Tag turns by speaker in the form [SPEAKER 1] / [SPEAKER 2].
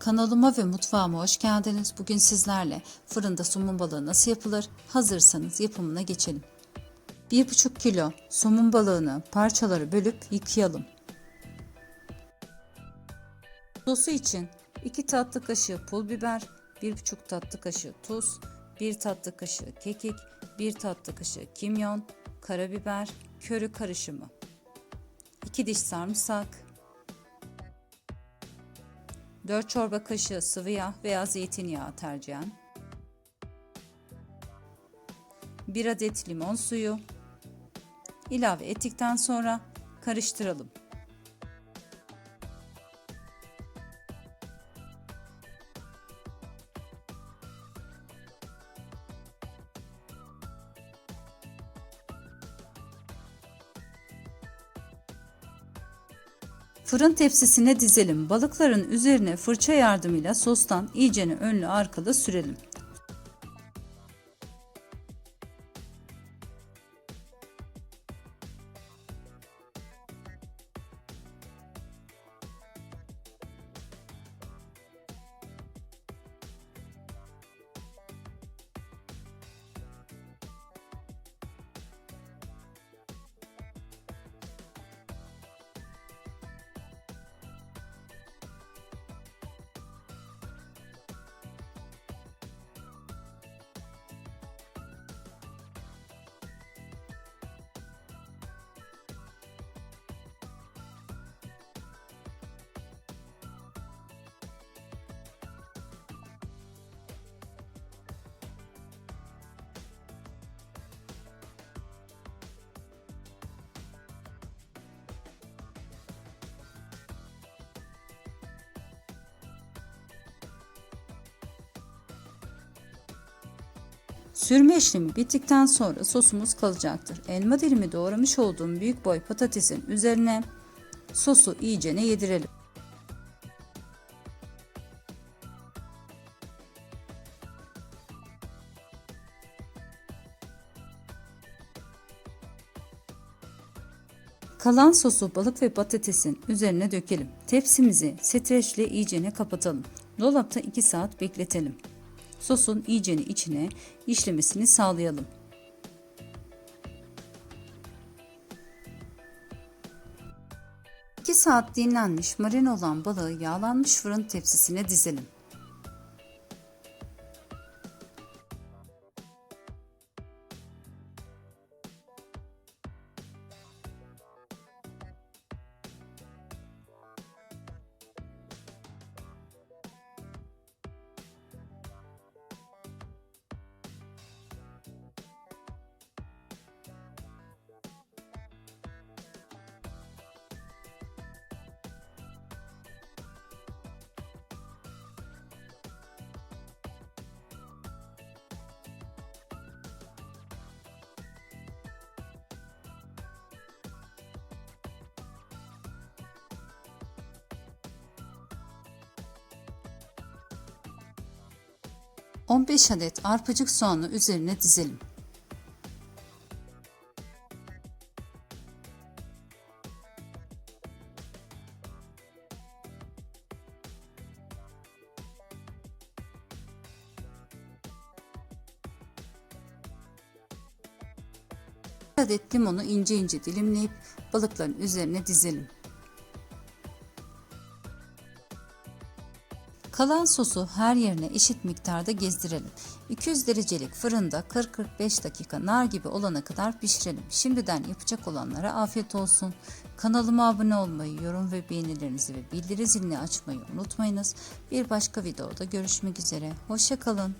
[SPEAKER 1] Kanalıma ve mutfağıma hoş geldiniz. Bugün sizlerle fırında somun balığı nasıl yapılır? Hazırsanız yapımına geçelim. 1,5 kilo somun balığını parçalara bölüp yıkayalım. Sosu için 2 tatlı kaşığı pul biber, 1,5 tatlı kaşığı tuz, 1 tatlı kaşığı kekik, 1 tatlı kaşığı kimyon, karabiber, köri karışımı, 2 diş sarımsak, 4 çorba kaşığı sıvı yağ veya zeytinyağı tercihen, 1 adet limon suyu, ilave ettikten sonra karıştıralım. Fırın tepsisine dizelim. Balıkların üzerine fırça yardımıyla sostan iyicene önlü arkalı sürelim. Sürme işlemi bittikten sonra sosumuz kalacaktır. Elma dilimi doğramış olduğum büyük boy patatesin üzerine sosu iyicene yedirelim. Kalan sosu balık ve patatesin üzerine dökelim. Tepsimizi streçle iyicene kapatalım. Dolapta 2 saat bekletelim. Sosun iyicene içine işlemesini sağlayalım. Saat dinlenmiş marin olan balığı yağlanmış fırın tepsisine dizelim. ...15 adet arpacık soğanı üzerine dizelim. Adet limonu ince ince dilimleyip balıkların üzerine dizelim. Kalan sosu her yerine eşit miktarda gezdirelim. 200 derecelik fırında 40-45 dakika nar gibi olana kadar pişirelim. Şimdiden yapacak olanlara afiyet olsun. Kanalıma abone olmayı, yorum ve beğenilerinizi ve bildiri zilini açmayı unutmayınız. Bir başka videoda görüşmek üzere. Hoşçakalın.